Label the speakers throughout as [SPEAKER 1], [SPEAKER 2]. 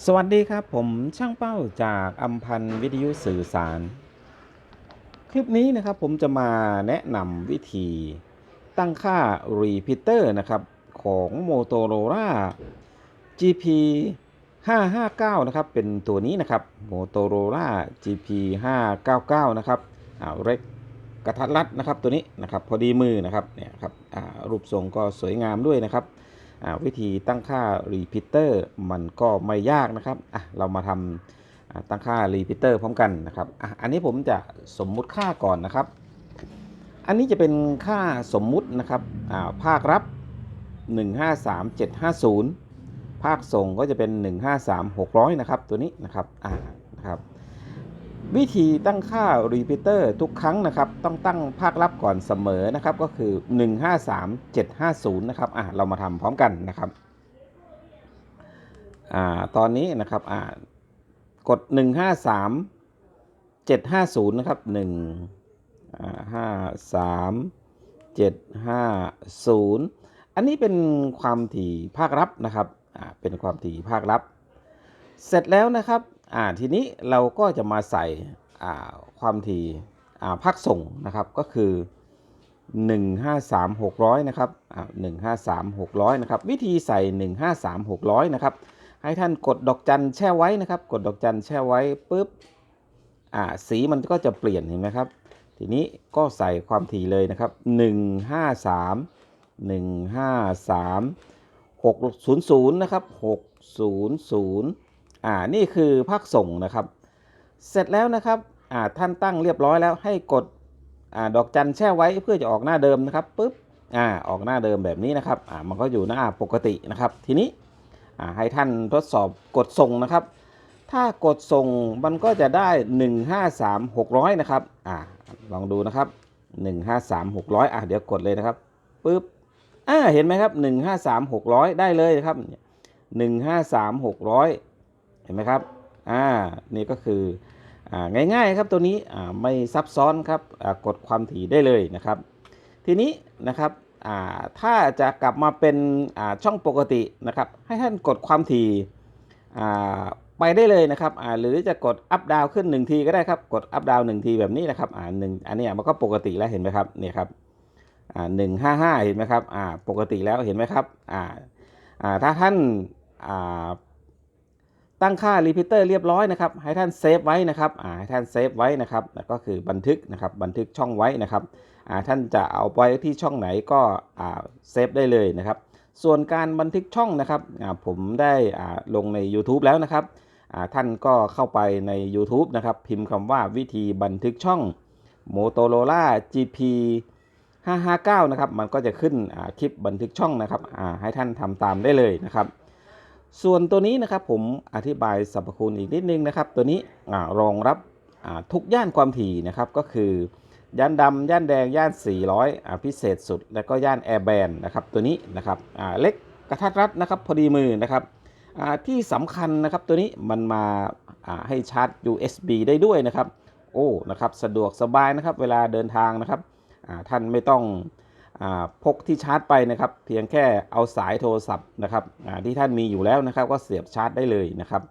[SPEAKER 1] สวัสดีครับผมช่างเป้าจากอัมพันวิทยุสื่อสาร คลิปนี้นะครับผมจะมาแนะนำวิธีตั้งค่า repeater นะครับของ Motorola GP 559นะครับเป็นตัวนี้นะครับ Motorola GP 599นะครับอ่าเล็กกระทัดรัดนะครับตัวนี้นะครับพอดีมือนะครับเนี่ยครับอ่ารูปทรงก็สวยงามด้วยนะครับ วิธีตั้งค่า repeater มันก็ไม่ยากนะครับอะเรามาทำตั้งค่า repeater พร้อมกันนะครับอะอันนี้ผมจะสมมุติค่าก่อนนะครับ อันนี้จะเป็นค่าสมมุตินะครับอ่าภาครับ 153750 ภาคส่งก็จะเป็น 153600 นะครับ ตัวนี้นะครับอ่านะครับ วิธีตั้งค่า repeater ทุกครั้งนะครับ ต้องตั้งภาครับก่อนเสมอนะครับ ก็คือ 153750 นะครับอะเรามาทำพร้อมกันนะครับอ่าตอนนี้นะครับอ่ากด 153750 นะครับ1อ่า53750 อันนี้เป็นความถี่ภาครับนะครับอ่าเป็นความถี่ภาครับ เสร็จแล้วนะครับ อ่าทีนี้เราก็จะมาใส่อ่าความถี่อ่าภาคส่งนะครับก็คือ 153600 นะครับอ่า153600 นะครับ วิธีใส่ 153600 นะครับ ให้ท่านกดดอกจันแช่ไว้นะครับ กดดอกจันแช่ไว้ปุ๊บอ่าสีมันก็จะเปลี่ยนเห็นไหมครับ ทีนี้ก็ใส่ความถี่เลยนะครับ 153 153 600 นะครับ 600 อ่านี่คือภาคส่งนะครับ เสร็จแล้วนะครับอ่าท่านตั้งเรียบร้อยแล้วให้กดอ่าดอกจันแช่ไว้เพื่อจะออกหน้าเดิมนะครับปุ๊บอ่าออกหน้าเดิมแบบนี้นะครับอ่ามันก็อยู่หน้าปกตินะครับ ทีนี้อ่าให้ท่านทดสอบกดส่งนะครับ ถ้ากดส่งมันก็จะได้ 153 600นะครับอ่าลองดูนะครับ 153 600อะเดี๋ยวกดเลยนะครับปุ๊บอ่าเห็นไหมครับ 153 600 ได้เลยนะครับ153 600 เห็นไหมครับอ่านี่ก็คืออ่าง่ายๆครับตัวนี้อ่าไม่ซับซ้อนครับอ่ากดความถี่ได้เลยนะครับ ทีนี้นะครับอ่าถ้าจะกลับมาเป็นอ่าช่องปกตินะครับ ให้ท่านกดความถี่อ่าไปได้เลยนะครับอ่าหรือจะกดอัพดาวขึ้น 1 ทีก็ได้ครับกดอัพดาว1ทีแบบนี้นะครับอ่าหนึ่งอันนี้มันก็ปกติแล้วเห็นไหมครับเนี่ยครับอ่าหนึ่งห้าห้าเห็นไหมครับอ่าปกติแล้วเห็นไหมครับอ่าอ่าถ้าท่านอ่า ตั้งค่า repeater เรียบร้อยนะครับ ให้ท่านเซฟไว้นะครับอ่าให้ท่านเซฟไว้นะครับก็คือบันทึกนะครับบันทึกช่องไว้นะครับอ่าท่านจะเอาไว้ที่ช่องไหนก็อ่าเซฟได้เลยนะครับ ส่วนการบันทึกช่องนะครับอ่าผมได้อ่าลงใน YouTube แล้วนะครับอ่าท่านก็เข้าไปใน YouTube นะครับ พิมพ์คำว่าวิธีบันทึกช่อง Motorola GP 559 นะครับ มันก็จะขึ้นคลิปบันทึกช่องนะครับอ่าให้ท่านทำตามได้เลยนะครับ ส่วนตัวนี้นะครับผมอธิบายสรรพคุณอีกนิดนึงนะครับ ตัวนี้รองรับทุกย่านความถี่นะครับก็คือย่านดำย่านแดง ย่าน 400 อ่า พิเศษสุด แล้วก็ย่านแอร์แบนนะครับตัวนี้นะครับ อ่า เล็กกระทัดรัดนะครับ พอดีมือนะครับ อ่า ที่สำคัญนะครับตัวนี้มันมา อ่า ให้ชาร์จ USB ได้ด้วยนะครับ โอ้ นะครับ สะดวกสบายนะครับ เวลาเดินทางนะครับ อ่า ท่านไม่ต้อง พกที่ชาร์จไปนะครับ เพียงแค่เอาสายโทรศัพท์นะครับที่ท่านมีอยู่แล้วนะครับ ก็เสียบชาร์จได้เลยนะครับ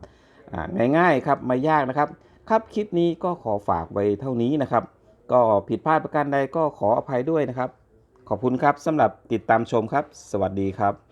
[SPEAKER 1] ง่ายๆครับไม่ยากนะครับ ครับคลิปนี้ก็ขอฝากไว้เท่านี้นะครับ ก็ผิดพลาดประการใดก็ขออภัยด้วยนะครับ ขอบคุณครับสำหรับติดตามชมครับ สวัสดีครับ